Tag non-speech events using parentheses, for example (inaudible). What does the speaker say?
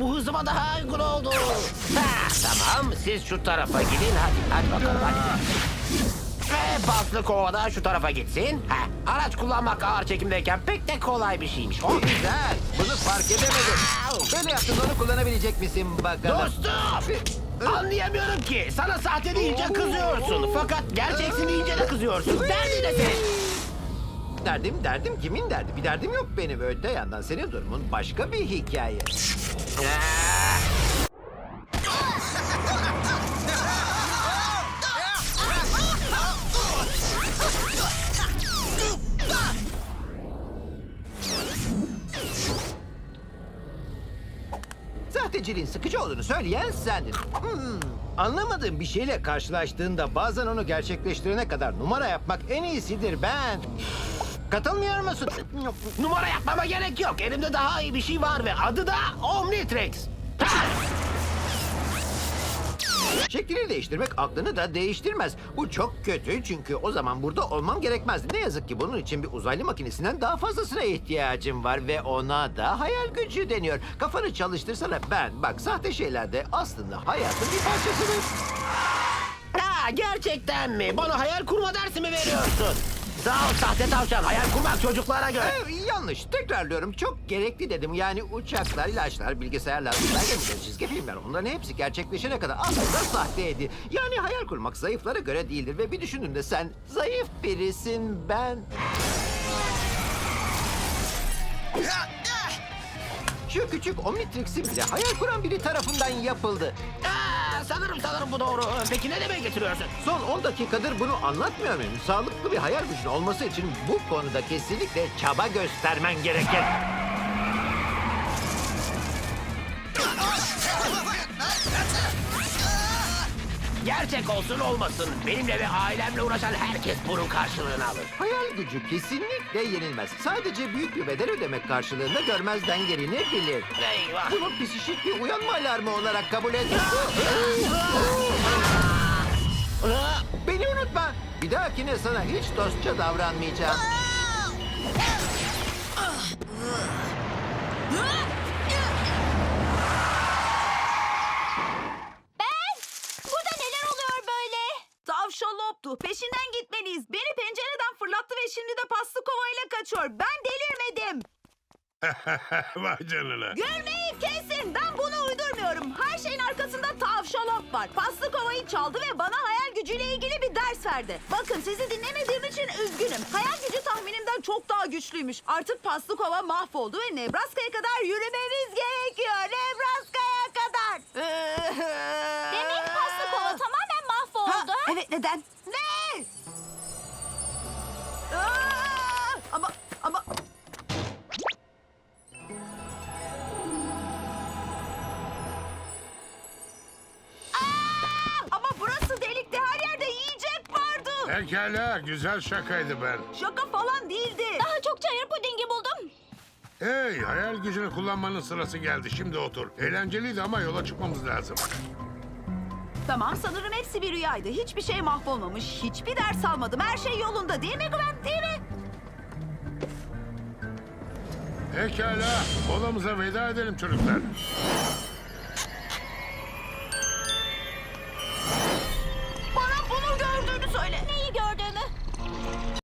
Bu hızıma daha uygun oldu. Ha, tamam siz şu tarafa gidin hadi. Hadi bakalım hadi. Ve paslı kovada şu tarafa gitsin. Ha, araç kullanmak ağır çekimdeyken pek de kolay bir şeymiş. Oh, Güzel. Bunu fark edemedim. Böyle yaptın onu kullanabilecek misin bakalım? Dostum! Anlayamıyorum ki. Sana sahte deyince kızıyorsun. Fakat gerçeksin deyince de kızıyorsun. Derdin ne senin? Derdim derdim kimin derdi? Bir derdim yok benim. Öte yandan senin durumun başka bir hikaye. Ah! (laughs) Sahteciliğin sıkıcı olduğunu söyleyen sendin. Hmm, anlamadığın bir şeyle karşılaştığında bazen onu gerçekleştirene kadar numara yapmak en iyisidir ben. Katılmıyor musun? Numara yapmama gerek yok. Elimde daha iyi bir şey var ve adı da Omnitrix. Ha! Şeklini değiştirmek aklını da değiştirmez. Bu çok kötü çünkü o zaman burada olmam gerekmezdi. Ne yazık ki bunun için bir uzaylı makinesinden daha fazlasına ihtiyacım var ve ona da hayal gücü deniyor. Kafanı çalıştırsana ben. Bak sahte şeyler de aslında hayatın bir parçasıdır. Ha, gerçekten mi? Bana hayal kurma dersi mi veriyorsun? Sağ ol sahte tavşan. Hayal kurmak çocuklara göre. Ee, yanlış. Tekrarlıyorum. Çok gerekli dedim. Yani uçaklar, ilaçlar, bilgisayarlar, belgeseler, çizgi filmler onların hepsi gerçekleşene kadar aslında sahteydi. Yani hayal kurmak zayıflara göre değildir ve bir düşündüğünde sen zayıf birisin ben. Şu küçük Omnitrix'in bile hayal kuran biri tarafından yapıldı. Sanırım sanırım bu doğru. Peki ne demeye getiriyorsun? Son 10 dakikadır bunu anlatmıyor muyum? Sağlıklı bir hayal gücün olması için bu konuda kesinlikle çaba göstermen gerekir. Gerçek olsun olmasın. Benimle ve ailemle uğraşan herkes bunun karşılığını alır. Hayal gücü kesinlikle yenilmez. Sadece büyük bir bedel ödemek karşılığında görmezden gelinebilir. Eyvah. Bunu psişik bir uyanma alarmı olarak kabul et. Beni unutma. Bir dahakine sana hiç dostça davranmayacağım. Ben! Tavşaloptu. Peşinden gitmeliyiz. Beni pencereden fırlattı ve şimdi de paslı kovayla kaçıyor. Ben delirmedim. (laughs) Vay canına. Gülmeyi kesin. Ben bunu uydurmuyorum. Her şeyin arkasında tavşalop var. Paslı kovayı çaldı ve bana hayal gücüyle ilgili bir ders verdi. Bakın sizi dinlemediğim için üzgünüm. Hayal gücü tahminimden çok daha güçlüymüş. Artık paslı kova mahvoldu ve Nebraska'ya kadar yürümemiz gerekiyor. Nebraska'ya kadar. Demek paslı kova tamamen mahvoldu. Ha, evet neden? Pekala güzel şakaydı ben. Şaka falan değildi. Daha çok çayır pudingi buldum. Hey hayal gücünü kullanmanın sırası geldi. Şimdi otur. Eğlenceliydi ama yola çıkmamız lazım. Tamam sanırım hepsi bir rüyaydı. Hiçbir şey mahvolmamış. Hiçbir ders almadım. Her şey yolunda değil mi Gwen? Değil mi? Pekala molamıza veda edelim çocuklar.